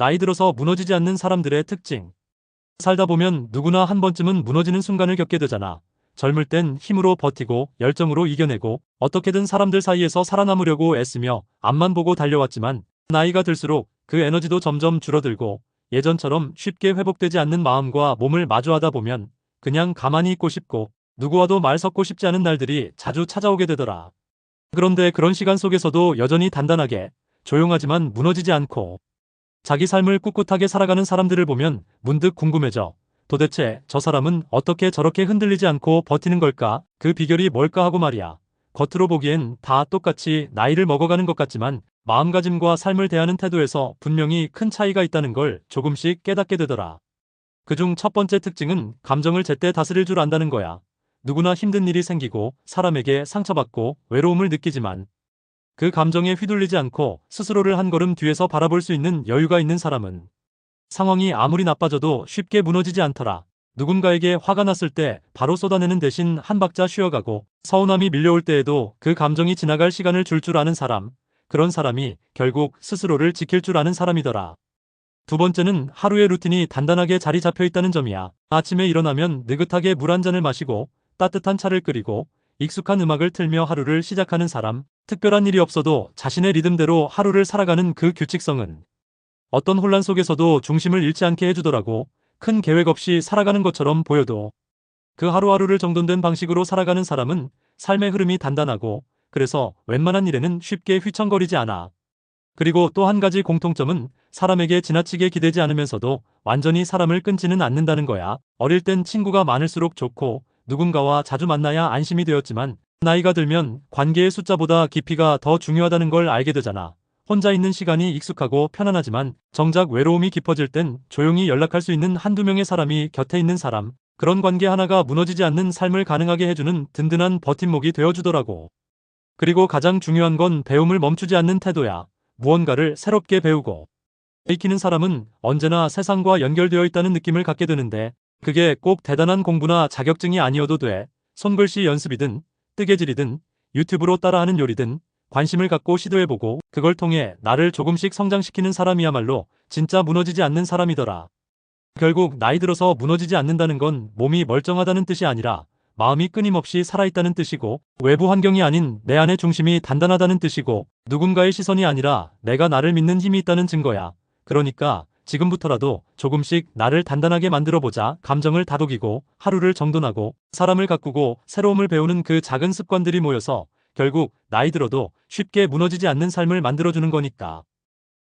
나이 들어서 무너지지 않는 사람들의 특징. 살다 보면 누구나 한 번쯤은 무너지는 순간을 겪게 되잖아. 젊을 땐 힘으로 버티고 열정으로 이겨내고 어떻게든 사람들 사이에서 살아남으려고 애쓰며 앞만 보고 달려왔지만 나이가 들수록 그 에너지도 점점 줄어들고 예전처럼 쉽게 회복되지 않는 마음과 몸을 마주하다 보면 그냥 가만히 있고 싶고 누구와도 말 섞고 싶지 않은 날들이 자주 찾아오게 되더라. 그런데 그런 시간 속에서도 여전히 단단하게 조용하지만 무너지지 않고 자기 삶을 꿋꿋하게 살아가는 사람들을 보면 문득 궁금해져. 도대체 저 사람은 어떻게 저렇게 흔들리지 않고 버티는 걸까? 그 비결이 뭘까 하고 말이야. 겉으로 보기엔 다 똑같이 나이를 먹어가는 것 같지만 마음가짐과 삶을 대하는 태도에서 분명히 큰 차이가 있다는 걸 조금씩 깨닫게 되더라. 그중 첫 번째 특징은 감정을 제때 다스릴 줄 안다는 거야. 누구나 힘든 일이 생기고 사람에게 상처받고 외로움을 느끼지만 그 감정에 휘둘리지 않고 스스로를 한 걸음 뒤에서 바라볼 수 있는 여유가 있는 사람은 상황이 아무리 나빠져도 쉽게 무너지지 않더라. 누군가에게 화가 났을 때 바로 쏟아내는 대신 한 박자 쉬어가고 서운함이 밀려올 때에도 그 감정이 지나갈 시간을 줄줄 아는 사람, 그런 사람이 결국 스스로를 지킬 줄 아는 사람이더라. 두 번째는 하루의 루틴이 단단하게 자리 잡혀 있다는 점이야. 아침에 일어나면 느긋하게 물 한 잔을 마시고 따뜻한 차를 끓이고 익숙한 음악을 틀며 하루를 시작하는 사람, 특별한 일이 없어도 자신의 리듬대로 하루를 살아가는 그 규칙성은 어떤 혼란 속에서도 중심을 잃지 않게 해주더라고. 큰 계획 없이 살아가는 것처럼 보여도 그 하루하루를 정돈된 방식으로 살아가는 사람은 삶의 흐름이 단단하고 그래서 웬만한 일에는 쉽게 휘청거리지 않아. 그리고 또 한 가지 공통점은 사람에게 지나치게 기대지 않으면서도 완전히 사람을 끊지는 않는다는 거야. 어릴 땐 친구가 많을수록 좋고 누군가와 자주 만나야 안심이 되었지만 나이가 들면 관계의 숫자보다 깊이가 더 중요하다는 걸 알게 되잖아. 혼자 있는 시간이 익숙하고 편안하지만 정작 외로움이 깊어질 땐 조용히 연락할 수 있는 한두 명의 사람이 곁에 있는 사람, 그런 관계 하나가 무너지지 않는 삶을 가능하게 해주는 든든한 버팀목이 되어주더라고. 그리고 가장 중요한 건 배움을 멈추지 않는 태도야. 무언가를 새롭게 배우고. 익히는 사람은 언제나 세상과 연결되어 있다는 느낌을 갖게 되는데 그게 꼭 대단한 공부나 자격증이 아니어도 돼. 손글씨 연습이든 뜨개질이든 유튜브로 따라하는 요리든 관심을 갖고 시도해보고 그걸 통해 나를 조금씩 성장시키는 사람이야말로 진짜 무너지지 않는 사람이더라. 결국 나이 들어서 무너지지 않는다는 건 몸이 멀쩡하다는 뜻이 아니라 마음이 끊임없이 살아있다는 뜻이고 외부 환경이 아닌 내 안의 중심이 단단하다는 뜻이고 누군가의 시선이 아니라 내가 나를 믿는 힘이 있다는 증거야. 그러니까 지금부터라도 조금씩 나를 단단하게 만들어보자. 감정을 다독이고 하루를 정돈하고 사람을 가꾸고 새로움을 배우는 그 작은 습관들이 모여서 결국 나이 들어도 쉽게 무너지지 않는 삶을 만들어주는 거니까.